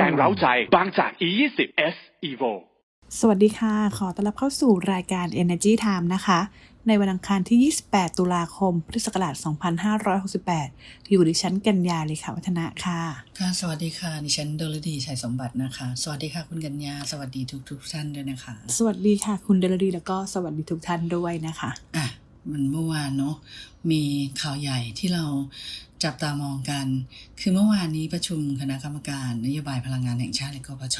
แรงเร้าใจ บางจาก E20 S Evo สวัสดีค่ะ ขอต้อนรับเข้าสู่รายการ Energy Time นะคะ ในวันอังคารที่ 28 ตุลาคม พุทธศักราช 2568 อยู่ดิฉันกัญญาเลยค่ะวัฒนะค่ะ ค่ะ สวัสดีค่ะ ดิฉันดลดีชัยสมบัตินะคะ สวัสดีค่ะ คุณกัญญา สวัสดีทุกทุกๆท่านด้วยนะคะ สวัสดีค่ะ คุณเดลดีแล้วก็สวัสดีทุกท่านด้วยนะคะ อะ มันเมื่อวานเนาะ มีข่าวใหญ่ที่เรา จับตามองกัน คือเมื่อวานนี้ประชุมคณะกรรมการนโยบายพลังงานแห่งชาติหรือกปช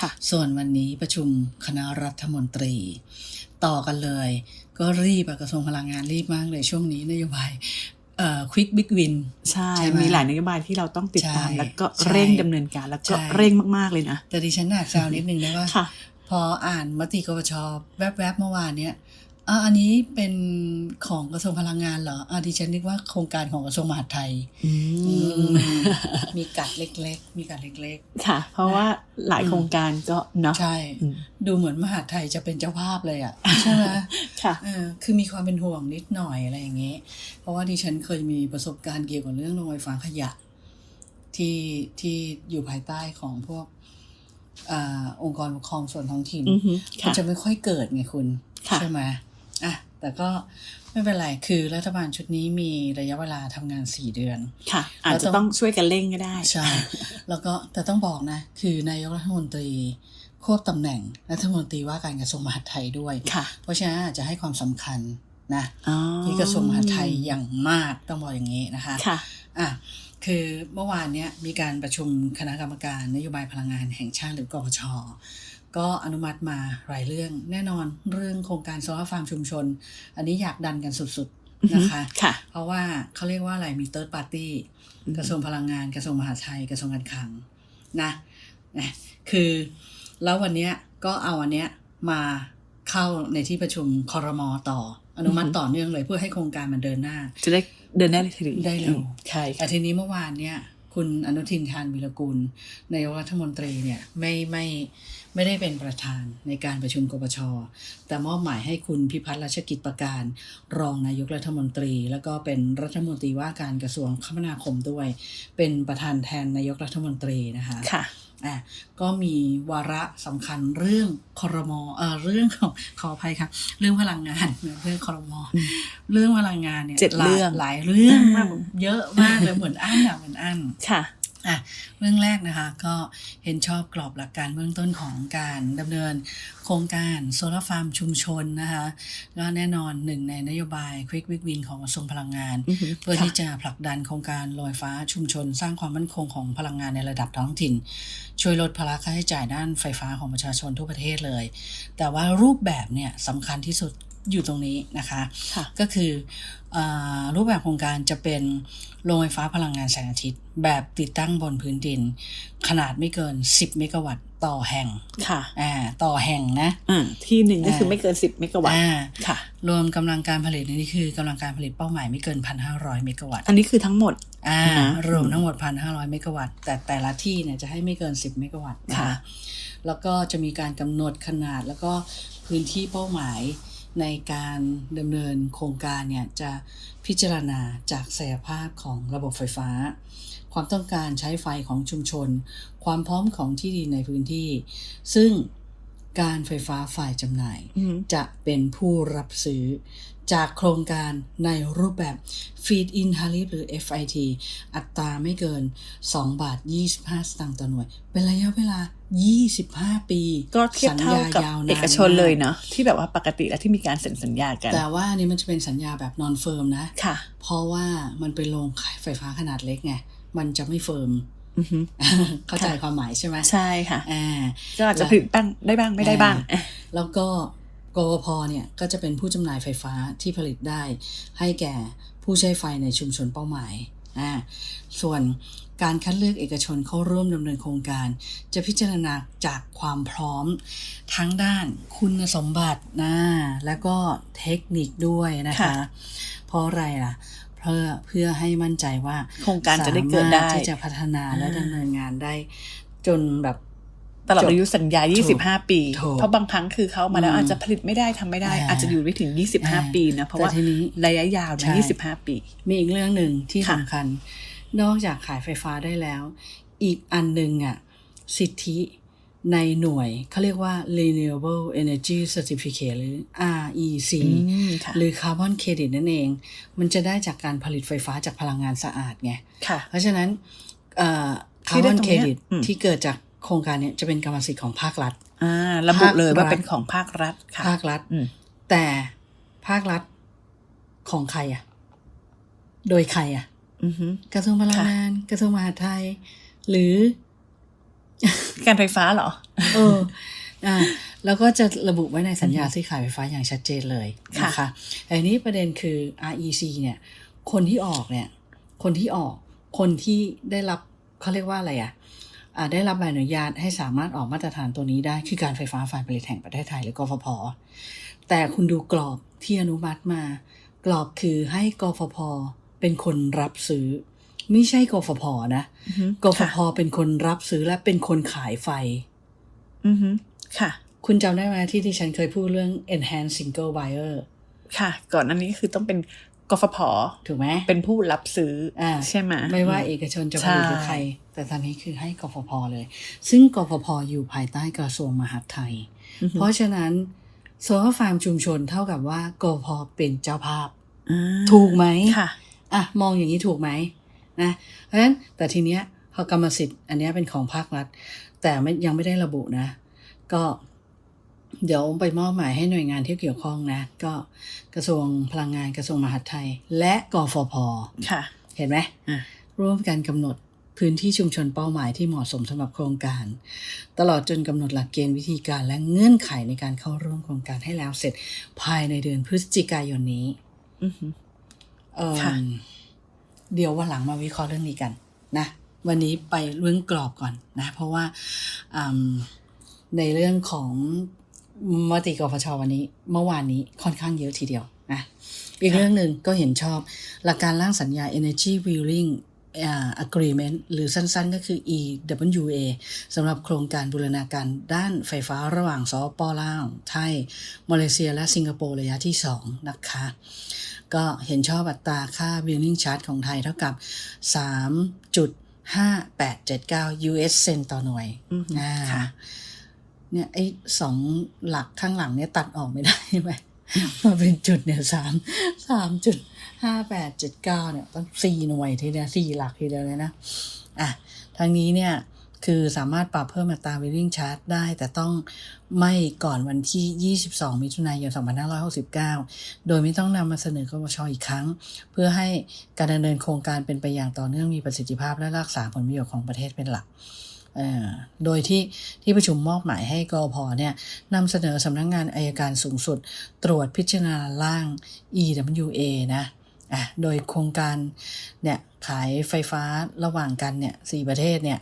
ค่ะส่วนวันนี้ประชุมคณะรัฐมนตรี ต่อกันเลย ก็รีบอะกระทรวงพลังงานรีบมากเลยช่วงนี้นโยบายเอ่อควิกบิ๊กวินใช่ใช่ไหมมีหลายนโยบายที่เราต้องติดตามใช่แล้วก็ใช่เร่งดำเนินการแล้วก็ใช่เร่งมาก ๆ เลยนะ แต่ดิฉันอยากแซวนิดนึงนะว่าค่ะพออ่านมติกปชแวบๆเมื่อวานเนี้ย อะอันนี้เป็นของกระทรวงพลังงานเหรออะดิฉันนึกว่าโครงการของกระทรวงมหาดไทยอืมมีกัดเล็ก ๆ มีกัดเล็กค่ะ เพราะว่าหลายโครงการก็เนาะๆใช่อืมดูเหมือนมหาดไทยจะเป็นเจ้าภาพเลยอะใช่ไหมค่ะเออคือมีความเป็นห่วงนิดหน่อยอะไรอย่างเงี้ยเพราะว่าดิฉันเคยมีประสบการณ์เกี่ยวกับเรื่องโรงไฟฟ้าขยะ ที่ที่อยู่ภายใต้ของพวกอ่าองค์กรปกครองส่วนท้องถิ่นอือฮึมันค่ะจะไม่ค่อยเกิดไงคุณค่ะใช่ไหม อะแต่ก็ไม่เป็นไรคือรัฐบาลชุดนี้มีระยะเวลาทำงานสี่เดือน ค่ะ อาจจะต้องช่วยกันเร่งก็ได้ ใช่ แล้วก็แต่ต้องบอกนะ คือนายกรัฐมนตรีควบตำแหน่งรัฐมนตรีว่าการกระทรวงมหาดไทยด้วยค่ะเพราะฉะนั้นอาจจะให้ความสำคัญนะอ๋อที่กระทรวงมหาดไทยอย่างมากต้องบอกอย่างนี้นะคะค่ะอะคือเมื่อวานเนี้ยมีการประชุมคณะกรรมการนโยบายพลังงานแห่งชาติหรือกพช ก็อนุมัติมาหลายเรื่องแน่นอนเรื่องโครงการโซลาร์ฟาร์มชุมชน อันนี้อยากดันกันสุดๆนะคะค่ะเพราะว่าเขาเรียกว่าอะไรมีเติร์ดปาร์ตี้อืมกระทรวงพลังงานกระทรวงมหาดไทยกระทรวงการคลังนะนะคือแล้ววันเนี้ยก็เอาอันเนี้ยมาเข้าในที่ประชุมคอรมอต่ออนุมัติต่อเนื่องเลยเพื่อให้โครงการมันเดินหน้า จะได้เดินได้เลยทีเดียวได้เร็วใช่แต่ทีนี้เมื่อวานเนี่ย คุณอนุทินชาญวิรกุลนายกรัฐมนตรีเนี่ยไม่ไม่ไม่ได้เป็นประธานในการประชุมกปช แต่มอบหมายให้คุณพิพัฒน์รัชกิจประการ รองนายกรัฐมนตรี แล้วก็เป็นรัฐมนตรีว่าการกระทรวงคมนาคมด้วย เป็นประธานแทนนายกรัฐมนตรีนะคะค่ะ อะก็มีวาระสำคัญเรื่องคอรมอเอ่อเรื่องของขออภัยค่ะเรื่องพลังงานเรื่องคอรมออืมเรื่องพลังงานเนี่ยเจ็ดหลายเรื่องหลายเรื่องมากอืมเยอะมากเลยเหมือนอั้นอะเหมือนอั้นค่ะ อะเรื่องแรกนะคะก็เห็นชอบกรอบหลักการเบื้องต้นของการดำเนินโครงการโซลาร์ฟาร์มชุมชนนะคะก็แน่นอนหนึ่งในนโยบาย Quick Win Win ของกระทรวงพลังงานอือฮึเพื่อค่ะที่จะผลักดันโครงการลอยฟ้าชุมชน สร้างความมั่นคงของพลังงานในระดับท้องถิ่น ช่วยลดภาระค่าใช้จ่ายด้านไฟฟ้าของประชาชนทั่วประเทศเลย แต่ว่ารูปแบบเนี่ยสำคัญที่สุด อยู่ตรงนี้นะคะค่ะก็คืออารูปแบบโครงการจะเป็นโรงไฟฟ้าพลังงานแสงอาทิตย์ แบบติดตั้งบนพื้นดิน ขนาดไม่เกิน 10 เมกะวัตต์ต่อแห่งค่ะอ่าต่อแห่งนะอ่าที่หนึ่งก็คืออ่าไม่เกินสิบเมกะวัตต์อ่าค่ะ รวมกำลังการผลิตนี่คือกำลังการผลิตเป้าหมายไม่เกิน 1,500 เมกะวัตต์ อันนี้คือทั้งหมดอ่านะรวมทั้งหมด 1,500 เมกะวัตต์แต่แต่ละที่เนี่ยจะให้ไม่เกิน 10 เมกะวัตต์นค่ะ แล้วก็จะมีการกำหนดขนาดแล้วก็พื้นที่เป้าหมาย ในการดำเนินโครงการเนี่ยจะพิจารณาจากศักยภาพของระบบไฟฟ้า ความต้องการใช้ไฟของชุมชน ความพร้อมของที่ดินในพื้นที่ ซึ่งการไฟฟ้าฝ่ายจำหน่ายอืมจะเป็นผู้รับซื้อ จากโครงการในรูปแบบ Feed in Tariff หรือ FIT อัตราไม่เกิน 2 บาท 25 สตางค์ต่อหน่วย เป็นระยะเวลา 25 ปี ก็เทียบเท่ากับสัญญยวนานเอกชนเลยเนาะที่แบบว่าปกติแล้วที่มีการเซ็นสัญญากัน แต่ว่าอันนี้มันจะเป็นสัญญาแบบนอนเฟิร์มนะค่ะ เพราะว่ามันเป็นโรงขายไฟฟ้าขนาดเล็กไง มันจะไม่เฟิร์มอือฮึเข้าใจความหมายใช่ไหมใช่ค่ะอ่าก็อาจจะผลิตบ้างได้บ้างไม่ได้บ้างอ่าแล้วก็ กวพเนี่ยก็จะเป็นผู้จำหน่ายไฟฟ้าที่ผลิตได้ ให้แก่ผู้ใช้ไฟในชุมชนเป้าหมายอ่าส่วนการคัดเลือกเอกชนเข้าร่วมดำเนินโครงการ จะพิจารณาจากความพร้อม ทั้งด้านคุณสมบัตินะแล้วก็เทคนิคด้วยนะคะค่ะเพราะอะไรล่ะ เพื่อเพื่อให้มั่นใจว่าโครงการจะได้เกิดได้สามารถที่จะพัฒนาและอ่าดำเนินงานได้จนแบบ ตลอดอายุสัญญาถูก25 ปีถูกเพราะบางครั้งคือเขามาแล้วอืมอาจจะผลิตไม่ได้ทำไม่ได้อ่าอาจจะอยู่ไม่ถึง 25 ปีนะ เพราะว่าแต่ทีนี้ระยะยาวใช่นะ25 ปี มีอีกเรื่องหนึ่งที่ค่ะสำคัญ นอกจากขายไฟฟ้าได้แล้ว อีกอันหนึ่งอะสิทธิในหน่วยเขาเรียกว่า renewable energy certificate หรือ REC อืมค่ะหรือ carbon credit นั่นเอง มันจะได้จากการผลิตไฟฟ้าจากพลังงานสะอาดไงค่ะเพราะฉะนั้นเอ่อที่ได้ carbon ตรงเนี้ย credit อืมที่เกิดจาก โครงการเนี้ยจะเป็นกรรมสิทธิ์ของภาครัฐอ่าระบุเลยว่าภาครัฐเป็นของภาครัฐค่ะภาครัฐอืมแต่ภาครัฐของใครอะ โดยใครอะอือฮึกระทรวงพลังงานกระทรวงมหาดไทย หรือ การไฟฟ้าเหรอเอออ่าแล้วก็จะระบุไว้ในสัญญาซื้อขายไฟฟ้าอย่างชัดเจนเลยค่ะนะคะแต่ทีนี้ประเด็นคือ REC เนี่ย คนที่ออกเนี่ย คนที่ออก คนที่ได้รับเขาเรียกว่าอะไรอะอ่า ได้รับใบอนุญาตให้สามารถออกมาตรฐานตัวนี้ได้คือการไฟฟ้าฝ่ายผลิตแห่งประเทศไทยหรือกฟผแต่คุณดูกรอบที่อนุมัติมา กรอบคือให้กฟผเป็นคนรับซื้อ ไม่ใช่กฟผนะอือฮึกฟค่ะผเป็นคนรับซื้อและเป็นคนขายไฟอือฮึค่ะ คุณจำได้ไหมที่ที่ฉันเคยพูดเรื่อง enhanced single buyer ค่ะ ก่อนอันนี้คือต้องเป็น กฟผถูกไหมเป็นผู้รับซื้ออาใช่ไหมไม่ว่าเอกชนจะผลิตหรือใช่ใคร แต่ตอนนี้คือให้กฟผเลย ซึ่งกฟผอยู่ภายใต้กระทรวงมหาดไทยอือฮึเพราะฉะนั้นโซลาร์ฟาร์มชุมชนเท่ากับว่ากฟผเป็นเจ้าภาพอ่าถูกไหมค่ะอะมองอย่างนี้ถูกไหมนะเพราะฉะนั้นแต่ทีเนี้ยพอกรรมสิทธิ์ อันเนี้ยเป็นของภาครัฐ แต่ไม่ยังไม่ได้ระบุนะ ก็ เดี๋ยวไปมอบหมายให้หน่วยงานที่เกี่ยวข้องนะ ก็กระทรวงพลังงานกระทรวงมหาดไทย และกฟผค่ะ เห็นไหมอะร่วมกันกำหนดพื้นที่ชุมชนเป้าหมายที่เหมาะสมสำหรับโครงการ ตลอดจนกำหนดหลักเกณฑ์วิธีการและเงื่อนไขในการเข้าร่วมโครงการให้แล้วเสร็จภายในเดือนพฤศจิกายนนี้อือฮึเอิ่มค่ะเดี๋ยววันหลังมาวิเคราะห์เรื่องนี้กัน นะ วันนี้ไปเรื่องกรอบก่อนนะ เพราะว่าอืมในเรื่องของ มติกฟชวันนี้ เมื่อวานนี้ค่อนข้างเยอะทีเดียวนะอีกเรื่องหนึ่งก็เห็นชอบ หลักการร่างสัญญา Energy Wheeling อ่า Agreement หรือสั้นๆ ก็คือ EWA สำหรับโครงการบูรณาการด้านไฟฟ้าระหว่างสปปลาวไทย มาเลเซียและสิงคโปร์ระยะที่ 2 นะคะ ก็เห็นชอบอัตราค่า billing charge ของไทยเท่ากับ 3.5879 US เซนต่อหน่วยอือฮึอ่าค่ะ เนี่ยไอ้สองหลักข้างหลังเนี่ยตัดออกไม่ได้ใช่ไหมมาเป็นจุดเนี่ยสามสามจุดห้าแปดเจ็ดเก้าเนี่ยต้องสี่หน่วยทีเดียวสี่หลักทีเดียวเลยนะอะทางนี้เนี่ยคือสามารถปรับเพิ่มอัตรา billing charge ได้ แต่ต้องไม่ก่อนวันที่ 22 มิถุนายน 2569 โดยไม่ต้องนำมาเสนอกบชอีกครั้ง เพื่อให้การดำเนินโครงการเป็นไปอย่างต่อเนื่องมีประสิทธิภาพและรักษาผลประโยชน์ของประเทศเป็นหลัก โดยที่ที่ประชุมมอบหมายให้กอพเนี่ยนำเสนอสำนักงงานอายการสูงสุด ตรวจพิจารณาร่าง EWA นะอะโดยโครงการเนี่ยขายไฟฟ้าระหว่างกันเนี่ยสี่ประเทศเนี่ย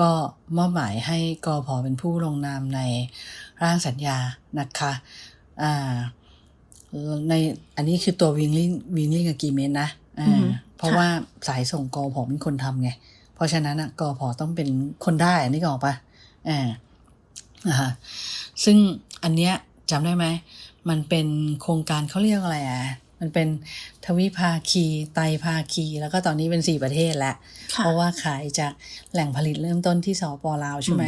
ก็มอบหมายให้กอพเป็นผู้ลงนามในร่างสัญญานะคะอ่าในอันนี้คือตัววิงลิงวิงลิงกับกีเมนนะอ่าอือฮึเพราะค่ะว่าสายส่งกอพเป็นคนทำไง เพราะฉะนั้นอะกอพอต้องเป็นคนได้อันนี้ก็ออกปะอ่านะคะซึ่งอันเนี้ยจำได้ไหม มันเป็นโครงการเขาเรียกอะไรอะ มันเป็นทวิภาคี ไตรภาคี แล้วก็ตอนนี้เป็นสี่ประเทศแล้วค่ะเพราะว่าขายจากแหล่งผลิตเริ่มต้นที่สปลาวใช่ไหม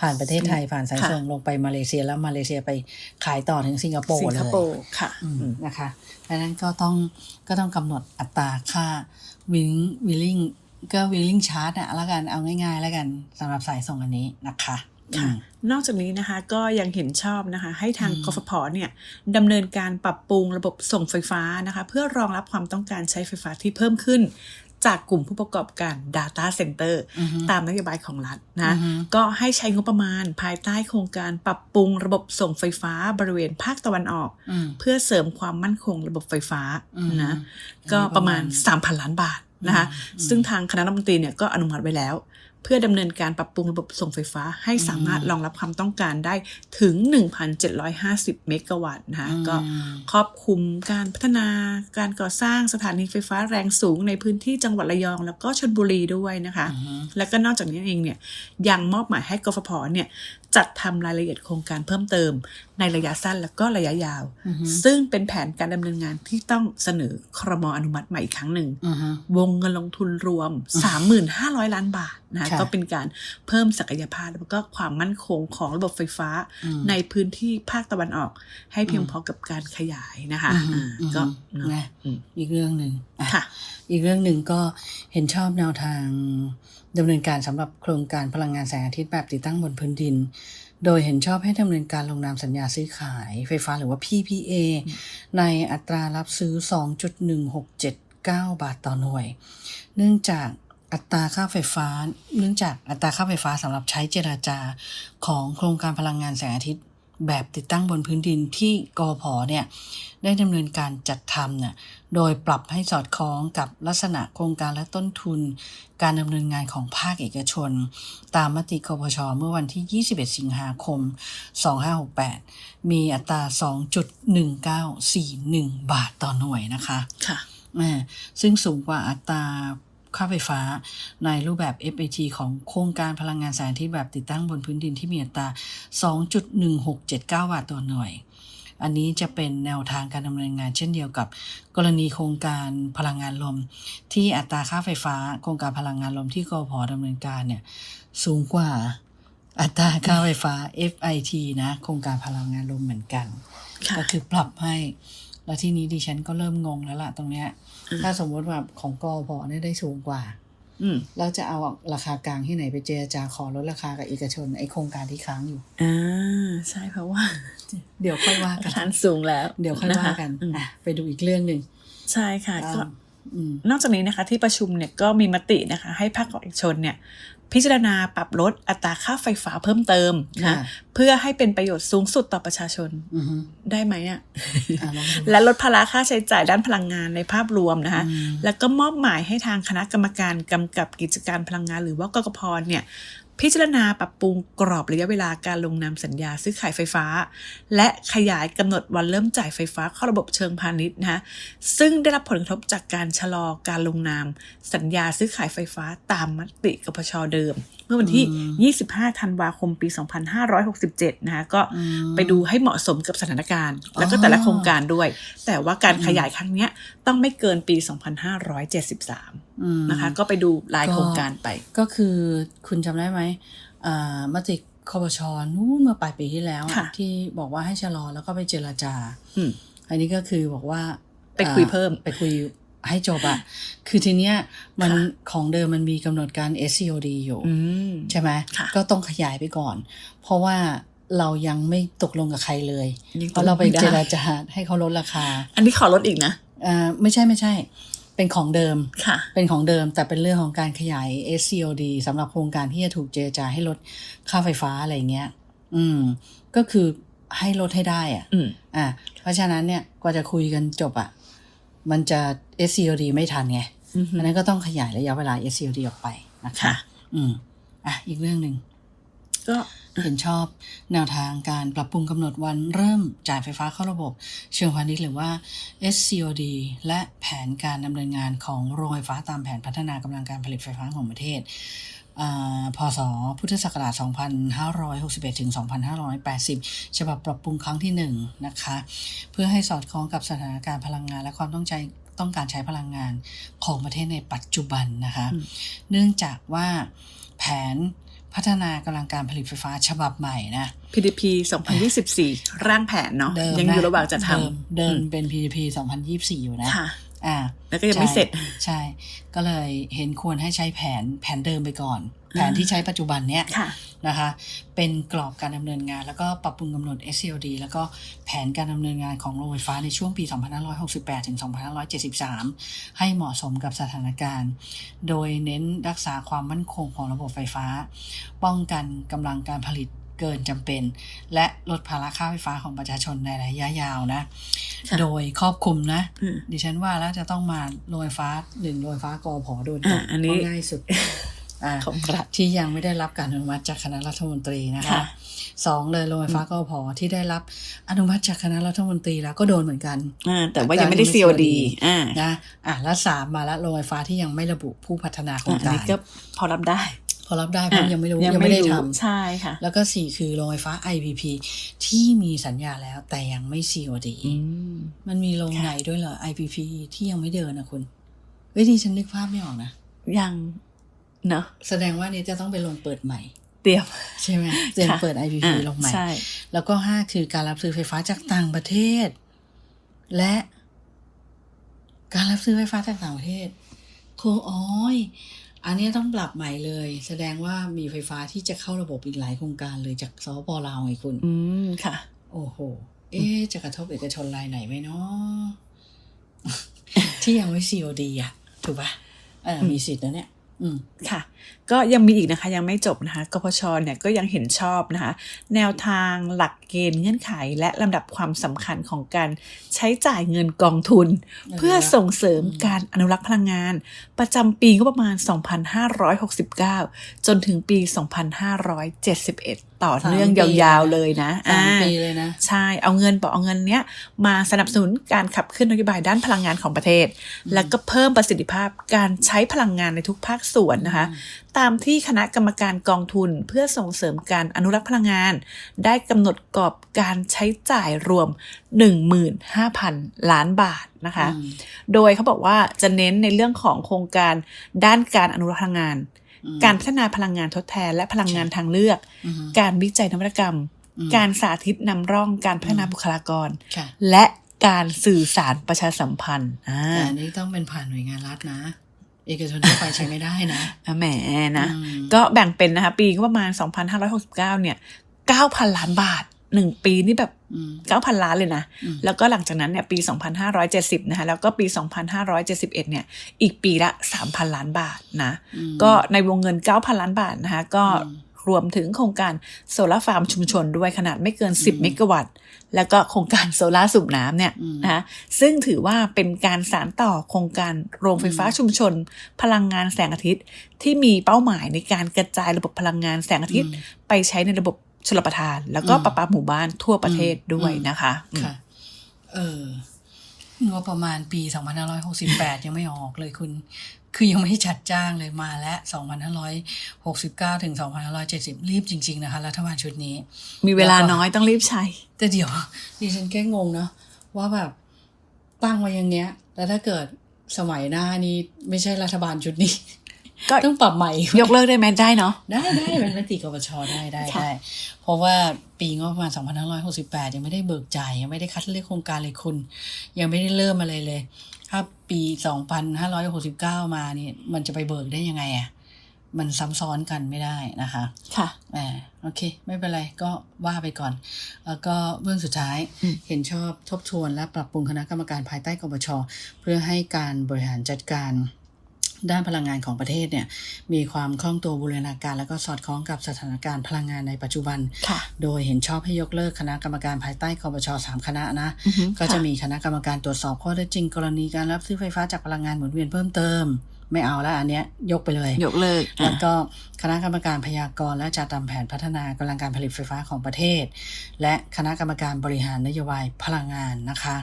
ผ่านประเทศไทยผ่านสายค่ะส่งลงไปมาเลเซียแล้วมาเลเซียไปขายต่อถึงสิงคโปร์สิงเลคยโปร์ค่ะอืมนะคะดังนั้นก็ต้องก็ต้องกำหนดอัตราค่าวิลวิลลิ่ง ก็วิลลิ่งชาร์ตอะแล้วกันเอาง่ายๆ แล้วกันสำหรับสายส่งอันนี้นะคะค่ะอืมนอกจากนี้นะคะก็ยังเห็นชอบนะคะ ให้ทางอืมกฟผเนี่ยดำเนินการปรับปรุงระบบส่งไฟฟ้านะคะ เพื่อรองรับความต้องการใช้ไฟฟ้าที่เพิ่มขึ้น จากกลุ่มผู้ประกอบการ Data Center อือฮึตามนโยบายของรัฐนะอือฮึก็ให้ใช้งบประมาณภายใต้โครงการปรับปรุงระบบส่งไฟฟ้าบริเวณภาคตะวันออกอืมเพื่อเสริมความมั่นคงระบบไฟฟ้าอืมนะอันนี้ก็ประมาณประมาณ 3,000 ล้านบาท นะคะอืมซึ่งทางคณะรัฐมนตรีเนี่ยก็อนุมัติไว้แล้ว เพื่อดำเนินการปรับปรุงระบบส่งไฟฟ้าให้สามารถอืมรองรับความต้องการได้ถึง 1,750 เมกะวัตต์นะคะอืมก็ครอบคลุมการพัฒนาการก่อสร้างสถานีไฟฟ้าแรงสูงในพื้นที่จังหวัดระยอง แล้วก็ชลบุรีด้วยนะคะอือฮึแล้วก็นอกจากนี้เองเนี่ยยังมอบหมายให้กฟผเนี่ย จัดทำรายละเอียดโครงการเพิ่มเติม ในระยะสั้นแล้วก็ระยะยาวอือฮึซึ่งเป็นแผนการดำเนินงานที่ต้องเสนอครมอนุมัติใหม่อีกครั้งหนึ่งอือฮึวงเงินลงทุนรวม 35,000ล้านบาทนะคะค่ะก็เป็นการเพิ่มศักยภาพแล้วก็ความมั่นคงของระบบไฟฟ้าอืมในพื้นที่ภาคตะวันออก ให้เพียงอืมพอกับการขยายนะคะอือฮึอ่าอือฮึก็เนอะนะอืมอีกเรื่องหนึ่งอะค่ะอีกเรื่องหนึ่งก็เห็นชอบแนวทางดำเนินการสำหรับโครงการพลังงานแสงอาทิตย์แบบติดตั้งบนพื้นดิน โดยเห็นชอบให้ดำเนินการลงนามสัญญาซื้อขายไฟฟ้าหรือว่า PPA ในอัตรารับซื้อ 2.1679 บาทต่อหน่วย เนื่องจากอัตราค่าไฟฟ้า เนื่องจากอัตราค่าไฟฟ้าสำหรับใช้เจราจาของโครงการพลังงานแสงอาทิตย์ แบบติดตั้งบนพื้นดินที่กอพเนี่ยได้ดำเนินการจัดทำเนี่ยโดยปรับให้สอดคล้องกับลักษณะโครงการและต้นทุน การดำเนินงานของภาคเอกชน ตามมติคอพชเมื่อวันที่ 21 สิงหาคม 2568 มีอัตรา 2.1941 บาทต่อหน่วยนะคะ ค่ะอ่าซึ่งสูงกว่าอัตรา ค่าไฟฟ้า ในรูปแบบ FAT ของโครงการพลังงานแสงอาทิตย์แบบติดตั้งบนพื้นดินที่มีอัตรา 2.1679บาทต่อหน่วย อันนี้จะเป็นแนวทางการดำเนินงานเช่นเดียวกับ กรณีโครงการพลังงานลม ที่อัตราค่าไฟฟ้า โครงการพลังงานลมที่กพดำเนินการเนี่ยสูงกว่าอัตราค่าไฟฟ้า FIT นะ โครงการพลังงานลมเหมือนกันค่ะก็คือปรับให้ แล้วที่นี้ดิฉันก็เริ่มงงแล้วล่ะตรงเนี้ยอืมถ้าสมมติว่าของกอพอเนี่ยได้สูงกว่าอืมเราจะเอาราคากลางที่ไหนไปเจรจาขอลดราคากับเอกชนไอโครงการที่ค้างอยู่อ่าใช่เพราะว่า เดี๋ยวค่อยว่าปกัระนธานสูงแล้ว เดี๋ยวค่อยว่ากันอืมอะไปดูอีกเรื่องหนึ่งใช่ค่ะก็อ่าอืมนอกจากนี้นะคะที่ประชุมเนี่ยก็มีมตินะคะ ให้ภาคเอกชนเนี่ย พิจารณาปรับลดอัตราค่าไฟฟ้าเพิ่มเติมนะค่ะเพื่อให้เป็นประโยชน์สูงสุดต่อประชาชนอือฮึได้ไหมอะอะลองดูและลดภาระค่าใช้จ่ายด้านพลังงานในภาพรวมนะคะอืมแล้วก็มอบหมายให้ทางคณะกรรมการกำกับกิจการพลังงาน หรือว่ากกพเนี่ย พิจารณาปรับปรุงกรอบระยะเวลาการลงนามสัญญาซื้อขายไฟฟ้า และขยายกำหนดวันเริ่มจ่ายไฟฟ้าเข้าระบบเชิงพาณิชย์นะคะซึ่งได้รับผลกระทบจากการชะลอการลงนาม สัญญาซื้อขายไฟฟ้าตามมติกพชเดิมเมื่อวันที่ 25 ธันวาคม ปี 2567 นะคะ ก็อืมไปดูให้เหมาะสมกับสถานการณ์ แล้วก็อ๋อแต่ละโครงการด้วย แต่ว่าการขยายครั้งเนี้ยต้องไม่เกินปี 2573อืมนะคะ ก็ไปดูรายโครงการไป ก็คือคุณจำได้ไหมอ่ามติคอปชนู่นเมื่อปลายปีที่แล้วอะค่ะที่บอกว่าให้ชะลอแล้วก็ไปเจรจาอืมอันนี้ก็คือบอกว่าไปคุยเพิ่มอ่าไปคุย ให้จบอะคือทีเนี้ยมันค่ะของเดิมมันมีกำหนดการ SCOD อยู่อืมใช่ไหมค่ะก็ต้องขยายไปก่อน เพราะว่าเรายังไม่ตกลงกับใครเลยยังเพราะเราไปตกลงไม่ได้เจรจาให้เขาลดราคา อันนี้ขอลดอีกนะอ่าไม่ใช่ไม่ใช่ เป็นของเดิมค่ะ เป็นของเดิมแต่เป็นเรื่องของการขยาย SCOD สำหรับโครงการที่จะถูกเจรจาให้ลดค่าไฟฟ้าอะไรเงี้ย อืม ก็คือให้ลดให้ได้อะอืมอะเพราะฉะนั้นเนี่ยกว่าจะคุยกันจบอะ มันจะ SCOD ไม่ทันไงอือฮึอันนั้นก็ต้องขยายระยะเวลา SCOD ออกไปนะคะค่ะอืมอะอีกเรื่องหนึ่งก็เห็นชอบแนวทางการปรับปรุงกำหนดวันเริ่มจ่ายไฟฟ้าเข้าระบบ เชิงพาณิชย์หรือว่า SCOD และแผนการดำเนินงานของโรงไฟฟ้าตามแผนพัฒนากำลังการผลิตไฟฟ้าของประเทศอ่า พศ พุทธศักราช 2561 ถึง 2580 ฉบับปรับปรุงครั้งที่ 1 นะคะ เพื่อให้สอดคล้องกับสถานการณ์พลังงานและความต้องใจต้องการใช้พลังงานของประเทศในปัจจุบันนะคะอืมเนื่องจากว่าแผนพัฒนากำลังการผลิตไฟฟ้าฉบับใหม่นะ PDP 2024 ร่างแผนเนาะเดิมยังอยู่นระหว่างจะทเดิมเดิมอืมเป็น PDP 2024 อยู่นะำค่ะ อ่าแล้วก็ยังไม่เสร็จใช่ใช่ ก็เลยเห็นควรให้ใช้แผนแผนเดิมไปก่อน แผนที่ใช้ปัจจุบันเนี้ยค่ะนะคะ เป็นกรอบการดำเนินงาน แล้วก็ปรับปรุงกำหนด SCOD แล้วก็แผนการดำเนินงานของโรงไฟฟ้าในช่วงปี 2568 ถึง 2573 ให้เหมาะสมกับสถานการณ์ โดยเน้นรักษาความมั่นคงของระบบไฟฟ้า ป้องกันกำลังการผลิต เกินจำเป็น และลดภาระค่าไฟฟ้าของประชาชนในระยะยาวนะค่ะโดยครอบคลุมนะอืมดิฉันว่าแล้วจะต้องมาโรงไฟฟ้าหนึ่งโรงไฟฟ้ากอพอโดนอะอันนี้เพราะง่ายสุดอ่าของรัฐที่ยังไม่ได้รับการอนุมัติจากคณะรัฐมนตรีนะคะค่ะสองเลยโรงไฟฟ้ากอพอที่ได้รับอนุมัติจากคณะรัฐมนตรีแล้วก็โดนเหมือนกันอ่าแต่ว่ายังไม่ได้ COD อ่านะอะแล้วสามมาแล้วโรงไฟฟ้าที่ยังไม่ระบุผู้พัฒนาโครอะงอันการนี้ก็พอรับได้ พอรับได้เพราะยังไม่รู้อะยังไม่ได้ทำใช่ค่ะ แล้วก็สี่คือโรงไฟฟ้า IPP ที่มีสัญญาแล้วแต่ยังไม่ COD อืมมันมีโรงค่ะไหนด้วยเหรอ IPP ที่ยังไม่เดินนะคุณเฮ้ยดิฉันนึกภาพไม่ออกนะ ยังเนอะแสดงว่านี่จะต้องเป็นโรงเปิดใหม่ เตรียมใช่ไหมเตรียมค่ะเปิด IPP อ่าลงใหม่ใช่แล้วก็ห้าคือการรับซื้อไฟฟ้าจากต่างประเทศ และการรับซื้อไฟฟ้าจากต่างประเทศโคอ้อย อันนี้ต้องปรับใหม่เลย แสดงว่ามีไฟฟ้าที่จะเข้าระบบอีกหลายโครงการเลยจากสปปลาวไงคุณ อืมค่ะ โอ้โห เอ๊ะจะกระทบเอกชนรายไหนไหมเนาะที่ยังไม่ COD อะ ถูกปะเออมีสิทธิ์นะเนี่ย อืมค่ะก็ยังมีอีกนะคะยังไม่จบนะคะกพชเนี่ยก็ยังเห็นชอบนะคะแนวทางหลักเกณฑ์เงื่อนไข และลำดับความสำคัญของการใช้จ่ายเงินกองทุน เพื่อส่งเสริมการอนุรักษ์พลังงาน ประจำปีก็ประมาณ 2569 จนถึงปี 2571ต่อเนื่องสามปียาวๆเลยนะสามอ่าปีเลยนะ ใช่ เอาเงินบอกเอาเงินเนี้ยมาสนับสนุนการขับเคลื่อนนโยบายด้านพลังงานของประเทศ แล้วก็เพิ่มประสิทธิภาพการใช้พลังงานในทุกภาคส่วนนะคะ ตามที่คณะกรรมการกองทุนเพื่อส่งเสริมการอนุรักษ์พลังงาน ได้กำหนดกรอบการใช้จ่ายรวม 15,000 ล้านบาทนะคะอืมโดยเขาบอกว่าจะเน้นในเรื่องของโครงการด้านการอนุรักษ์พลังงานอืมการพัฒนาพลังงานทดแทนและพลังงานทางเลือกอืมการวิจัยนวัตกรรมอืมการสาธิตนำร่องการพัฒนาอืมบุคลากรค่ะและการสื่อสารประชาสัมพันธ์อ่าแต่อันนี้ต้องเป็นผ่านหน่วยงานรัฐนะ เอกชนทั่วไปใช้ไม่ได้นะอะแหมนะอืมก็แบ่งเป็นนะคะ ปีก็ประมาณ 2,569 เนี่ย 9,000 ล้านบาท1ปีนี่แบบอืม9,000ล้านเลยนะอืมแล้วก็หลังจากนั้นเนี่ยปี 2,570 นะคะ แล้วก็ปี 2,571 เนี่ย อีกปีละ 3,000 ล้านบาทนะอืมก็ในวงเงิน 9,000 ล้านบาทนะคะ ก็อืม รวมถึงโครงการโซลาร์ฟาร์มชุมชนด้วยขนาดไม่เกินอืม10 เมกะวัตต์ แล้วก็โครงการโซลาร์สูบน้ำเนี่ยอืมนะคะซึ่งถือว่าเป็นการสานต่อโครงการโรงไฟฟ้าชุมชน พลังงานแสงอาทิตย์ ที่มีเป้าหมายในการกระจายระบบพลังงานแสงอาทิตย์อืมไปใช้ในระบบชลประทาน แล้วก็อืมประปาหมู่บ้านทั่วประเทศด้วยอืมนะคะอืมค่ะเอองบประมาณปี 2568 ยังไม่ออกเลยคุณ คือยังไม่จัดจ้างเลยมาแล้ว2569 ถึง 2570 รีบจริง ๆ นะคะ รัฐบาลชุดนี้ มีเวลาน้อยต้องรีบใช้ แต่เดี๋ยวดิฉันแค่งงเนาะว่าแบบตั้งไว้อย่างเงี้ย แล้วถ้าเกิดสมัยหน้านี้ไม่ใช่รัฐบาลชุดนี้ ก็ต้องปรับใหม่ ยกเลิกได้ไหมได้เนาะได้ได้เป็นมติกปชได้ได้ค่ะได้เพราะว่าปีงบประมาณ 2568 ยังไม่ได้เบิกจ่าย ยังไม่ได้คัดเลือกโครงการเลยคุณ ยังไม่ได้เริ่มอะไรเลย ถ้าปี 2569 มานี่มันจะไปเบิกได้ยังไงอะ่ะมันซ้ำซ้อนกันไม่ได้นะคะ ค่ะอ่าโอเค ไม่เป็นไรก็ว่าไปก่อน แล้วก็เรื่องสุดท้ายอืมเห็นชอบทบทวนและปรับปรุงคณะกรรมการภายใต้กบชเพื่อให้การบริหารจัดการ ด้านพลังงานของประเทศเนี่ยมีความคล่องตัวบูรณาการ และก็สอดคล้องกับสถานการณ์พลังงานในปัจจุบันค่ะโดยเห็นชอบให้ยกเลิกคณะกรรมการภายใต้กบชสามคณะนะอือฮึก็จะค่มีคณะกรรมการตรวจสอบข้อเท็จจริง กรณีการรับซื้อไฟฟ้าจากพลังงานหมุนเวียนเพิ่มเติม ไม่เอาแล้วอันเนี้ยยกไปเลย ยกเลิกแล้วอะก็คณะกรรมการพยากรณ์และจัดทำแผนพัฒนากำลังการผลิตไฟฟ้าของประเทศ และคณะกรรมการบริหารนโยบายพลังงานนะคะ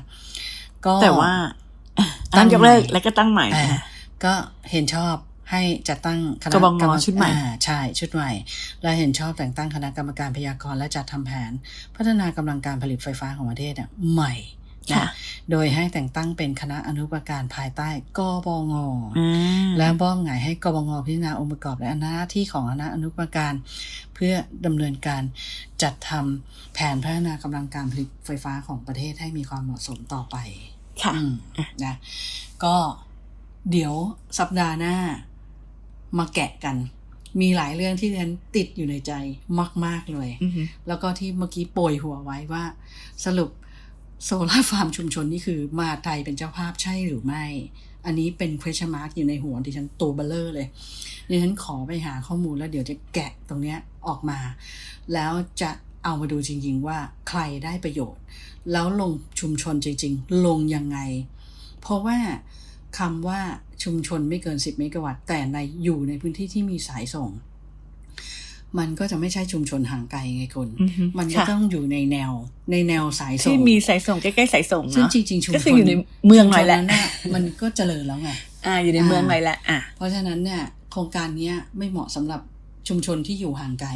ก็แต่ว่าตั้ตั้งงยกเลิกใหม่แล้วก็ตั้งใหม่อ่าอะ ก็เห็นชอบให้จัดตั้งคณะกบงรรชุดใหม่อ่าใช่ชุดใหม่ และเห็นชอบแต่งตั้งคณะกรรมการพยากรณ์และจัดทำแผน พัฒนากำลังการผลิตไฟฟ้าของประเทศเนี่ยใหม่ค่ะนะโดยให้แต่งตั้งเป็นคณะอนุกรรมการภายใต้กบงอ่าและมอบหมายให้กบงพิจารณาองค์ประกอบและหน้าที่ของคณะอนุกรรมการ เพื่อดำเนินการจัดทำแผนพัฒนากำลังการผลิตไฟฟ้าของประเทศให้มีความเหมาะสมต่อไปค่ะอืมนะก็ เดี๋ยวสัปดาห์หน้า มาแกะกัน มีหลายเรื่องที่ฉันติดอยู่ในใจมาก ๆ เลยอือฮึแล้วก็ที่เมื่อกี้โปรยหัวไว้ว่า สรุปโซลาร์ฟาร์มชุมชนนี่คือมหาไทยเป็นเจ้าภาพใช่หรือไม่ อันนี้เป็น question mark อยู่ในหัวดิฉันตัวเบลเลอร์เลยดิฉันขอไปหาข้อมูลแล้วเดี๋ยวจะแกะตรงเนี้ยออกมา แล้วจะเอามาดูจริง ๆ ว่าใครได้ประโยชน์ แล้วลงชุมชนจริง ๆ ลงยังไง เพราะว่า คำว่าชุมชนไม่เกิน 10 เมกะวัตต์ แต่ในอยู่ในพื้นที่ที่มีสายส่ง มันก็จะไม่ใช่ชุมชนห่างไกลไงคุณอือฮึมันก็ค่ะต้องอยู่ในแนว ในแนวสายส่ง ที่มีสายส่งใกล้ๆสายส่งซึ่งเนาะจริงๆชุมชนก็คืออยู่ในเมืองหน่อยแหละชุมชนนั้นน่มันก็เจริญแล้วไงอ่า อยู่ในเมืองหน่อยแหละอะเพราะฉะนั้นเนี่ย โครงการเนี้ยไม่เหมาะสำหรับชุมชนที่อยู่ห่างไกล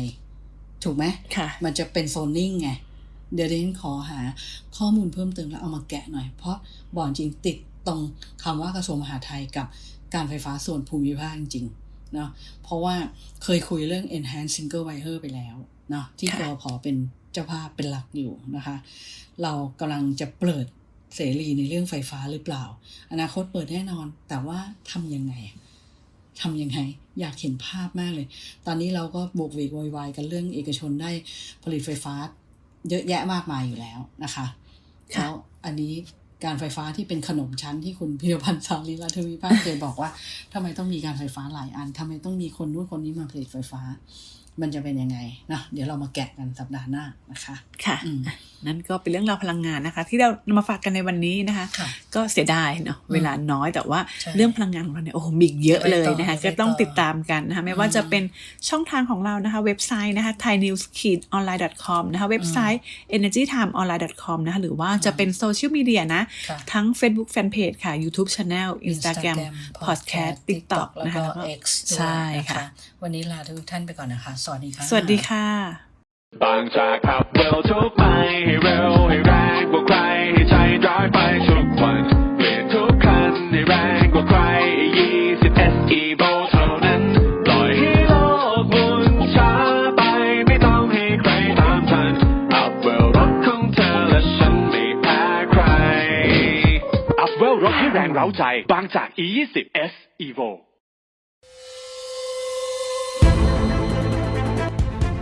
ถูกไหมค่ะ มันจะเป็นโซนนิ่งไงเดี๋ยวดิฉันขอหาข้อมูลเพิ่มเติมแล้วเอามาแกะหน่อย เพราะบอกจริงติด ตรงคำว่ากระทรวงมหาดไทยกับการไฟฟ้าส่วนภูมิภาคจริงๆเนาะเพราะว่าเคยคุยเรื่อง enhanced single wire ไปแล้วเนาะที่กค่ะรพเป็นเจ้าภาพเป็นหลักอยู่นะคะ เรากำลังจะเปิดเสรีในเรื่องไฟฟ้าหรือเปล่า อนาคตเปิดแน่นอน แต่ว่าทำยังไงทำยังไง อยากเห็นภาพมากเลย ตอนนี้เราก็บวกเวกโวยวายกันเรื่องเอกชนได้ผลิตไฟฟ้า เยอะแยะมากมายอยู่แล้วนะคะค่ะแล้วอันนี้ การไฟฟ้าที่เป็นขนมชั้นที่คุณพิรพันธ์สารีรัฐวิภาคเคยบอกว่าทำไมต้องมีการไฟฟ้าหลายอันทำไมต้องมีคนนู้นคนนี้มาผลิตไฟฟ้า มันจะเป็นยังไงนะเดี๋ยวเรามาแกะกันสัปดาห์หน้านะคะ ค่ะอืมนั่นก็เป็นเรื่องราวพลังงานนะคะ ที่เรานำมาฝากกันในวันนี้นะคะค่ะก็เสียดายเนาะเวลาน้อยแต่ว่าใช่เรื่องพลังงานของเราเนี่ยโอ้โหมีอีกเยอะเลยนะคะไปต่อก็ต้องไปต่อติดตามกันนะคะไม่ว่าจะเป็นช่องทางของเรานะคะ เว็บไซต์นะคะ thainews-online.com นะคะเว็บไซต์ energytimeonline.com นะคะหรือว่าจะเป็นโซเชียลมีเดียนะค่ะทั้ง Facebook Fanpage ค่ะ YouTube Channel Instagram Instagram Podcast TikTok แล้วนะคะก็แล้วก็ X ด้วยใช่นค่ะ วันนี้ลาทุกท่านไปก่อนนะคะ สวัสดีค่ะ สวัสดีค่ะ บางจากขับเร็วทุกไปให้เร็วให้แรงกว่าใครให้ใช้ดรายไปทุกวันเปลี่ยนทุกคันให้แรงกว่าใคร20 SE v o เท่านั้นปล่อยให้โลกหมุนช้าไปไม่ต้องให้ใครตามทันอัพเวลรถของเธอและฉันไม่แพ้ใครอัพเวลรถให้แรงเร้าใจ บางจาก E20 S Evo